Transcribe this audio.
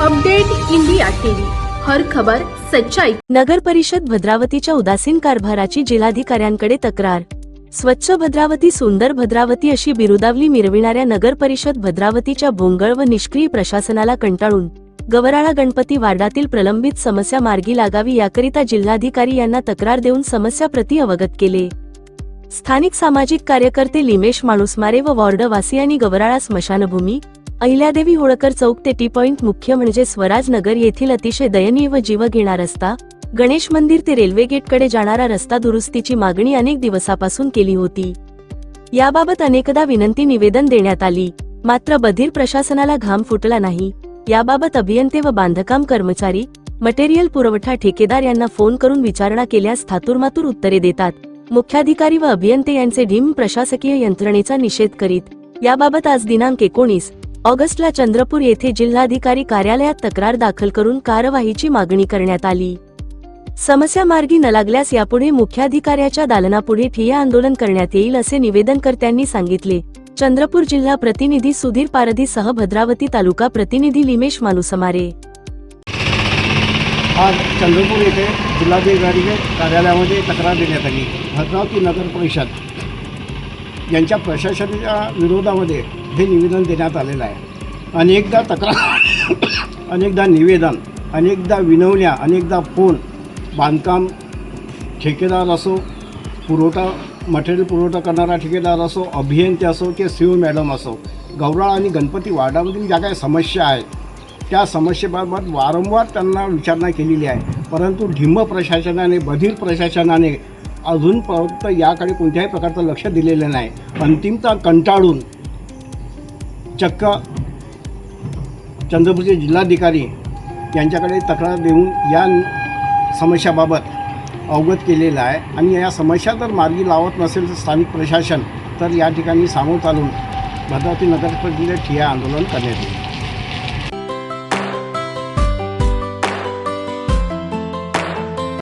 Update India TV. हर खबर सच्चाई. नगर परिषद भद्रावतीच्या उदासीन कारभाराची जिल्हाधिकाऱ्यांकडे तक्रार. स्वच्छ भद्रावती सुंदर भद्रावती अशी बिरुदावली मिरविणाऱ्या नगर परिषद भद्रावतीच्या भोंगळ व निष्क्रिय प्रशासनाला कंटाळून गवराळा गणपती वार्डातील प्रलंबित समस्या मार्गी लागावी याकरिता जिल्हाधिकारी यांना तक्रार देऊन समस्या प्रति अवगत केले. स्थानिक सामाजिक कार्यकर्ते लिमेश माणूसमारे व वॉर्डवासियांनी गवराळा स्मशानभूमी अहिल्यादेवी होळकर चौक ते टी पॉइंट मुख्य म्हणजे स्वराज नगर येथील अतिशय दयनीय व जीव घेणा रस्ता. गणेश मंदिर ते रेल्वे गेटकडे जाणारा रस्ता दुरुस्तीची मागणी अनेक दिवसापासून केली होती. याबाबत अनेकदा विनंती निवेदन देण्यात आली. मात्र बधीर प्रशासनाला घाम फुटला नाही. याबाबत अभियंते व बांधकाम कर्मचारी मटेरियल पुरवठा ठेकेदार यांना फोन करून विचारणा केल्यास थातुरमातूर उत्तरे देतात. मुख्याधिकारी व अभियंते यांचे ढीम प्रशासकीय यंत्रणेचा निषेध करीत. याबाबत आज दिनांक एकोणीस ऑगस्टला चंद्रपूर येथे जिल्हाधिकारी कार्यालयात तक्रार दाखल करून कारवाईची मागणी करण्यात आली. समस्या मार्गी न लागल्यास यापुढे मुख्याधिकाऱ्याच्या दालनापुढे ठिय्या आंदोलन करण्यात येईल असे निवेदनकर्त्यांनी सांगितले. चंद्रपूर जिल्हा प्रतिनिधी सुधीर पारधी सह भद्रावती तालुका प्रतिनिधी लिमेश मानुसमारे. आज चंद्रपूर येथे जिल्हाधिकारी कार्यालयामध्ये तक्रार देण्यात आली. भद्रावती नगर परिषद यांच्या प्रशासनाच्या विरोधामध्ये हे निवेदन देण्यात आलेलं आहे. अनेकदा तक्रार अनेकदा निवेदन अनेकदा विनवण्या अनेकदा फोन बांधकाम ठेकेदार असो पुरवठा मटेरियल पुरवठा करणारा ठेकेदार असो अभियंते असो किंवा सी मॅडम असो गौराळ आणि गणपती वार्डामधील ज्या काही समस्या आहेत त्या समस्येबाबत वारंवार त्यांना विचारणा केलेली आहे. परंतु ढिम्म प्रशासनाने बधीर प्रशासनाने अजूनपर्यंत याकडे कोणत्याही प्रकारचं लक्ष दिलेलं नाही. अंतिमता कंटाळून चक्क चंद्रपूरचे जिल्हाधिकारी यांच्याकडे तक्रार देऊन या समस्याबाबत अवगत केलेलं आहे. आणि या समस्या जर मार्गी लावत नसेल तर स्थानिक प्रशासन तर या ठिकाणी सामोर चालून भद्रावती नगर ठिया आंदोलन करण्यात येईल.